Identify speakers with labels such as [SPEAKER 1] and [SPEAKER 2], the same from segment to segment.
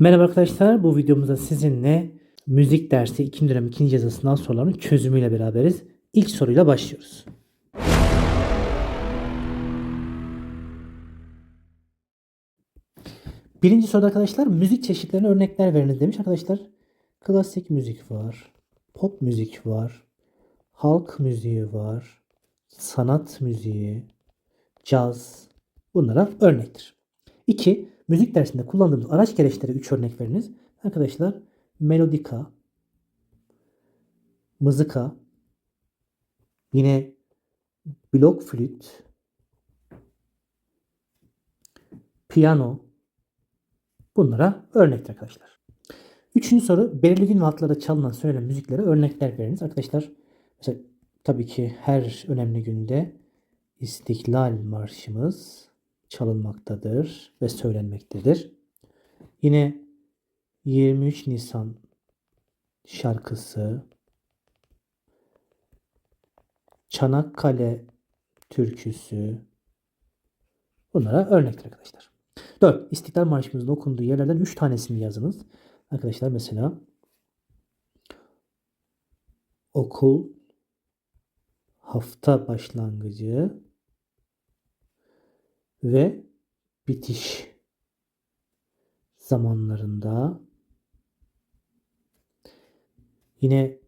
[SPEAKER 1] Merhaba arkadaşlar, bu videomuzda sizinle müzik dersi 2. dönem 2. yazı sınav sorularının çözümüyle beraberiz. İlk soruyla başlıyoruz. Birinci soruda arkadaşlar müzik çeşitlerine örnekler veriniz demiş arkadaşlar. Klasik müzik var, pop müzik var, halk müziği var, sanat müziği, caz bunlara örnektir. 2. Müzik dersinde kullandığımız araç gereçlere 3 örnek veriniz. Arkadaşlar melodika, mızıka, yine blok flüt, piyano bunlara örnektir arkadaşlar. Üçüncü soru belirli gün ve haftalarda çalınan söylenen müziklere örnekler veriniz. Arkadaşlar mesela tabii ki her önemli günde İstiklal Marşımız çalınmaktadır ve söylenmektedir. Yine 23 Nisan şarkısı, Çanakkale türküsü bunlara örnektir arkadaşlar. 4. İstiklal Marşımızın okunduğu yerlerden 3 tanesini yazınız. Arkadaşlar mesela okul hafta başlangıcı ve bitiş zamanlarında yine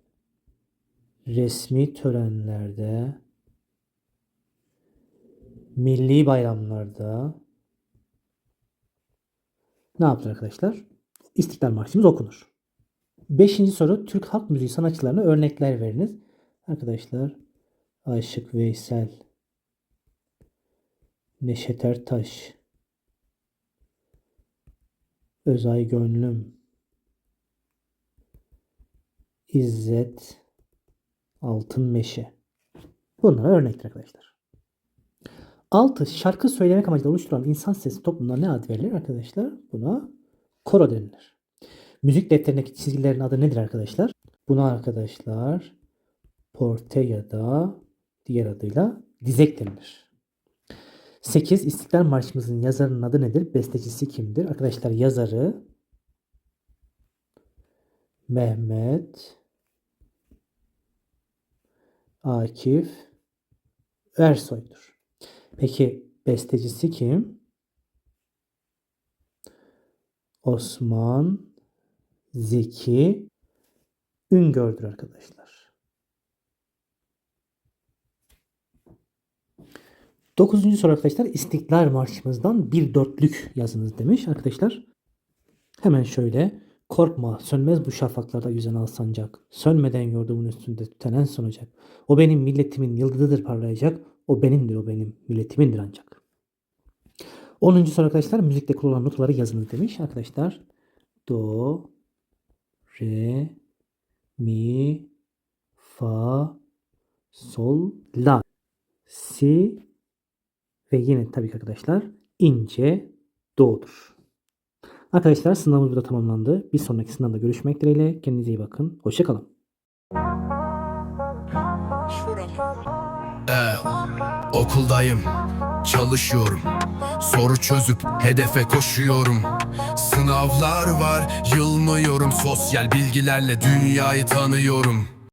[SPEAKER 1] resmi törenlerde milli bayramlarda ne yaptı arkadaşlar? İstiklal Marşımız okunur. Beşinci soru Türk halk müziği sanatçılarına örnekler veriniz. Arkadaşlar Aşık Veysel, Neşet Ertaş, Özay Gönlüm, İzzet, Altın Meşe. Bunlara örnektir arkadaşlar. 6. Şarkı söylemek amacıyla oluşturulan insan sesi toplumuna ne ad verilir arkadaşlar? Buna koro denilir. Müzik defterindeki çizgilerin adı nedir arkadaşlar? Buna arkadaşlar porte ya da diğer adıyla dizek denilir. 8. İstiklal Marşımızın yazarının adı nedir? Bestecisi kimdir? Arkadaşlar yazarı Mehmet Akif Ersoy'dur. Peki bestecisi kim? Osman Zeki Üngör'dür arkadaşlar. Dokuzuncu soru arkadaşlar İstiklal Marşımızdan bir dörtlük yazınız demiş arkadaşlar. Hemen şöyle Korkma sönmez bu şafaklarda yüzen al. Sönmeden yurdumun üstünde tütenen sonacak. O benim milletimin yıldızıdır parlayacak. O benimdir o benim milletimindir ancak. 10. soru arkadaşlar müzikte kullanılan notaları yazınız demiş arkadaşlar. Do, re, mi, fa, sol, la, si ve yine tabii ki arkadaşlar ince do'dur. Arkadaşlar sınavımız burada tamamlandı. Bir sonraki sınavda görüşmek dileğiyle. Kendinize iyi bakın. Hoşçakalın.
[SPEAKER 2] Ee, okuldayım, çalışıyorum. Soru çözüp hedefe koşuyorum. Sınavlar var, yılmıyorum. Sosyal bilgilerle dünyayı tanıyorum.